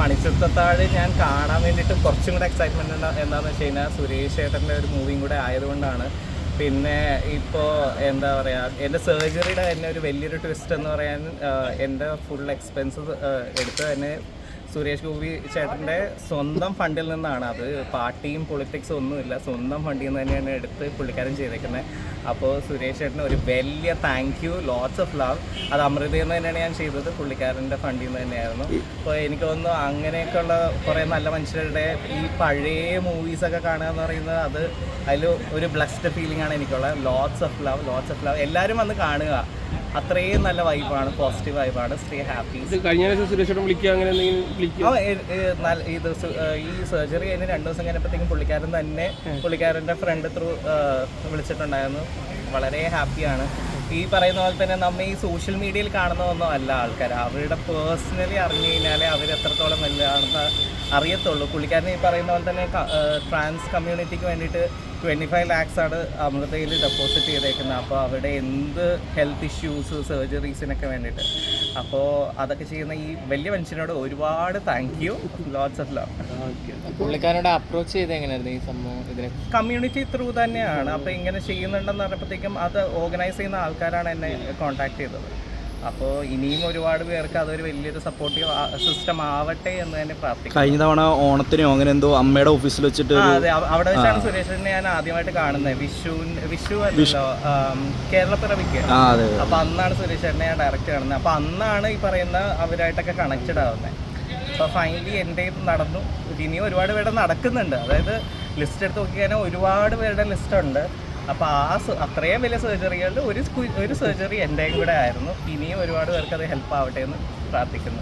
മണിച്ചിത്രത്താഴ് ഞാൻ കാണാൻ വേണ്ടിയിട്ട് കുറച്ചും കൂടെ എക്സൈറ്റ്മെന്റ് എന്താണെന്ന് വെച്ച് കഴിഞ്ഞാൽ സുരേഷ് ചേട്ടന്റെ ഒരു മൂവിയും കൂടെ ആയതുകൊണ്ടാണ്. പിന്നെ ഇപ്പോൾ എന്താ പറയുക എന്റെ സർജറിയുടെ തന്നെ ഒരു വലിയൊരു ട്വിസ്റ്റ് എന്ന് പറയാൻ എന്റെ ഫുൾ എക്സ്പെൻസ് എടുത്ത് തന്നെ സുരേഷ് ഗോപി ചേട്ടന്റെ സ്വന്തം ഫണ്ടിൽ നിന്നാണ് അത്. പാർട്ടിയും പൊളിറ്റിക്സും ഒന്നുമില്ല സ്വന്തം ഫണ്ടിൽ നിന്ന് തന്നെയാണ് എടുത്ത് പുള്ളിക്കാരൻ ചെയ്തേക്കുന്നത്. അപ്പോൾ സുരേഷ് ചേട്ടന് ഒരു വലിയ thank you lots of love അത് അമൃതയിൽ നിന്ന് തന്നെയാണ് ഞാൻ ചെയ്തത്. പുള്ളിക്കാരന്റെ ഫണ്ടിൽ നിന്ന് തന്നെയായിരുന്നു. അപ്പോൾ എനിക്ക് തോന്നുന്നു അങ്ങനെയൊക്കെയുള്ള കുറേ നല്ല മനുഷ്യരുടെ ഈ പഴയ മൂവീസൊക്കെ കാണുക എന്ന് പറയുന്നത് അത് അതിൽ ഒരു ബ്ലസ്ഡ് ഫീലിംഗ് ആണ് എനിക്കുള്ളത്. Lots of love lots of love എല്ലാവരും വന്ന് കാണുക. അത്രയും നല്ല വൈബാണ് പോസിറ്റീവ് വൈബാണ് സ്റ്റേ ഹാപ്പി ഇത് കഴിഞ്ഞ ദിവസം സുരേഷോട് വിളിക്കുക അങ്ങനെ എന്തെങ്കിലും വിളിക്കുക. ഇത് ഈ സർജറി കഴിഞ്ഞ് രണ്ട് ദിവസം കഴിഞ്ഞപ്പോഴത്തേക്കും പുള്ളിക്കാരൻ തന്നെ പുള്ളിക്കാരന്റെ ഫ്രണ്ട് ത്രൂ വിളിച്ചിട്ടുണ്ടായിരുന്നു. വളരെ ഹാപ്പിയാണ് ഈ പറയുന്ന പോലെ തന്നെ നമ്മ ഈ സോഷ്യൽ മീഡിയയിൽ കാണുന്നതൊന്നും അല്ല ആൾക്കാർ അവരുടെ പേഴ്സണലി അറിഞ്ഞു കഴിഞ്ഞാലേ അവർ എത്രത്തോളം വലുതാണെന്ന് അറിയത്തുള്ളൂ. പുള്ളിക്കാരൻ ഈ പറയുന്ന പോലെ തന്നെ ട്രാൻസ് കമ്മ്യൂണിറ്റിക്ക് വേണ്ടിയിട്ട് ട്വന്റി ഫൈവ് ലാക്സ് ആണ് അമൃതയിൽ ഡെപ്പോസിറ്റ് ചെയ്തേക്കുന്നത്. അപ്പോൾ അവിടെ എന്ത് ഹെൽത്ത് ഇഷ്യൂസ് സർജറീസിനൊക്കെ വേണ്ടിയിട്ട്. അപ്പോൾ അതൊക്കെ ചെയ്യുന്ന ഈ വലിയ മനുഷ്യനോട് ഒരുപാട് thank you lots of love പുള്ളിക്കാരോട് approach ചെയ്ത് എങ്ങനെയായിരുന്നു ഈ സംഭവം ഇതിനെ? കമ്മ്യൂണിറ്റി ത്രൂ തന്നെയാണ്. അപ്പോൾ ഇങ്ങനെ ചെയ്യുന്നുണ്ടെന്ന് പറഞ്ഞപ്പോഴത്തേക്കും അത് ഓർഗനൈസ് ചെയ്യുന്ന ആൾക്കാരാണ് എന്നെ കോൺടാക്ട് ചെയ്തത്. അപ്പോൾ ഇനിയും ഒരുപാട് പേർക്ക് അതൊരു വലിയൊരു സപ്പോർട്ടീവ് സിസ്റ്റം ആവട്ടെ എന്ന് തന്നെ പ്രാർത്ഥിക്കും കഴിഞ്ഞ തവണ ഓണത്തിനോ അങ്ങനെ എന്തോ അമ്മയുടെ ഓഫീസിൽ വെച്ചിട്ട് അതെ. അവിടെ വെച്ചാണ് സുരേഷിനെ ഞാൻ ആദ്യമായിട്ട് കാണുന്നത്. വിഷു വിഷു അല്ലല്ലോ കേരളപ്പിറവിക്ക്. അപ്പൊ അന്നാണ് സുരേഷിനെ ഞാൻ ഡയറക്റ്റ് കാണുന്നത്. അപ്പൊ അന്നാണ് ഈ പറയുന്ന അവരായിട്ടൊക്കെ കണക്റ്റഡ് ആവുന്നത് അപ്പൊ ഫൈനലി എന്റെ നടന്നു. ഇനിയും ഒരുപാട് പേരുടെ നടക്കുന്നുണ്ട്. അതായത് ലിസ്റ്റ് എടുത്ത് നോക്കിക്കഴിഞ്ഞാൽ ഒരുപാട് പേരുടെ ലിസ്റ്റ് ഉണ്ട്. അപ്പൊ ആ അത്രയും വലിയ സർജറികളിൽ ഒരു ഒരു സർജറി എന്റെയും കൂടെ ആയിരുന്നു. ഇനിയും ഒരുപാട് പേർക്ക് അത് ഹെൽപ്പ് ആവട്ടെ എന്ന് പ്രാർത്ഥിക്കുന്നു.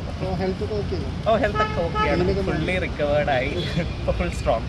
ഓ ഹെൽത്ത് ഓക്കെ ആണ്? ഫുള്ളി റിക്കവേർഡ് ആയി. Full strong